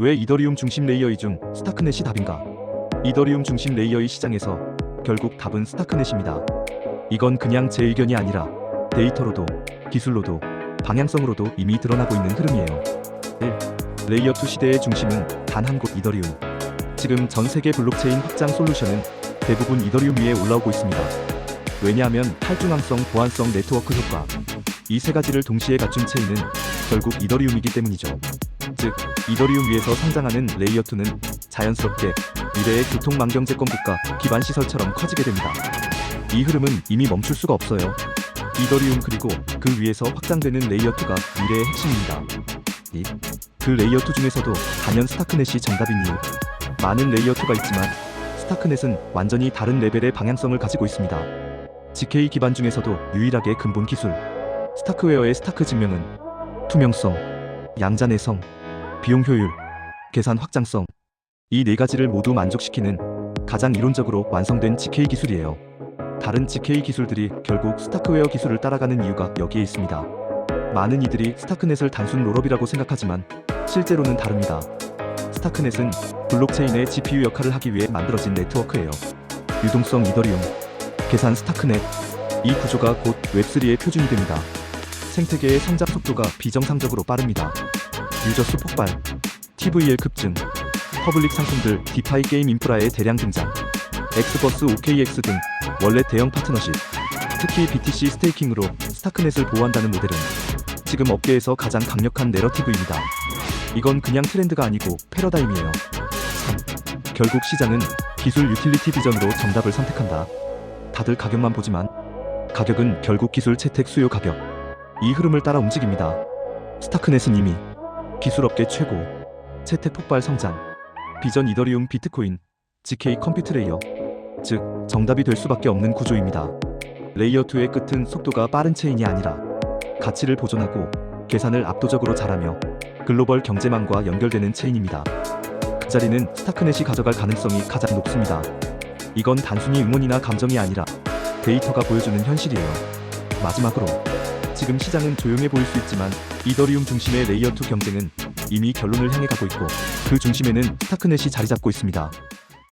왜 이더리움 중심 레이어이 중 스타크넷이 답인가? 이더리움 중심 레이어의 시장에서 결국 답은 스타크넷입니다. 이건 그냥 제 의견이 아니라 데이터로도 기술로도 방향성으로도 이미 드러나고 있는 흐름이에요. 1. 레이어 2 시대의 중심은 단 한 곳 이더리움. 지금 전 세계 블록체인 확장 솔루션은 대부분 이더리움 위에 올라오고 있습니다. 왜냐하면 탈중앙성, 보안성, 네트워크 효과 이 세 가지를 동시에 갖춘 체인은 결국 이더리움이기 때문이죠. 즉, 이더리움 위에서 성장하는 레이어 2는 자연스럽게 미래의 교통망경제권 국가 기반 시설처럼 커지게 됩니다. 이 흐름은 이미 멈출 수가 없어요. 이더리움 그리고 그 위에서 확장되는 레이어 2가 미래의 핵심입니다. 2. 그 레이어 2 중에서도 단연 스타크넷이 정답인 이유. 많은 레이어 2가 있지만 스타크넷은 완전히 다른 레벨의 방향성을 가지고 있습니다. GK 기반 중에서도 유일하게 근본 기술. 스타크웨어의 스타크 증명은 투명성, 양자내성, 비용 효율, 계산 확장성. 이 네 가지를 모두 만족시키는 가장 이론적으로 완성된 GK 기술이에요. 다른 GK 기술들이 결국 스타크웨어 기술을 따라가는 이유가 여기에 있습니다. 많은 이들이 스타크넷을 단순 롤업이라고 생각하지만 실제로는 다릅니다. 스타크넷은 블록체인의 GPU 역할을 하기 위해 만들어진 네트워크예요. 유동성 이더리움, 계산 스타크넷, 이 구조가 곧 웹3의 표준이 됩니다. 생태계의 성장 속도가 비정상적으로 빠릅니다. 유저 수 폭발, TVL 급증, 퍼블릭 상품들 디파이 게임 인프라의 대량 등장, 엑스버스 OKX 등 원래 대형 파트너십, 특히 BTC 스테이킹으로 스타크넷을 보호한다는 모델은 지금 업계에서 가장 강력한 내러티브입니다. 이건 그냥 트렌드가 아니고 패러다임이에요. 3. 결국 시장은 기술 유틸리티 비전으로 정답을 선택한다. 다들 가격만 보지만 가격은 결국 기술 채택 수요 가격. 이 흐름을 따라 움직입니다. 스타크넷은 이미 기술업계 최고, 채택 폭발 성장, 비전 이더리움 비트코인, GK 컴퓨트 레이어, 즉 정답이 될 수밖에 없는 구조입니다. 레이어 2의 끝은 속도가 빠른 체인이 아니라 가치를 보존하고 계산을 압도적으로 잘하며 글로벌 경제망과 연결되는 체인입니다. 그 자리는 스타크넷이 가져갈 가능성이 가장 높습니다. 이건 단순히 응원이나 감정이 아니라 데이터가 보여주는 현실이에요. 마지막으로 지금 시장은 조용해 보일 수 있지만 이더리움 중심의 레이어 2 경쟁은 이미 결론을 향해 가고 있고 그 중심에는 스타크넷이 자리 잡고 있습니다.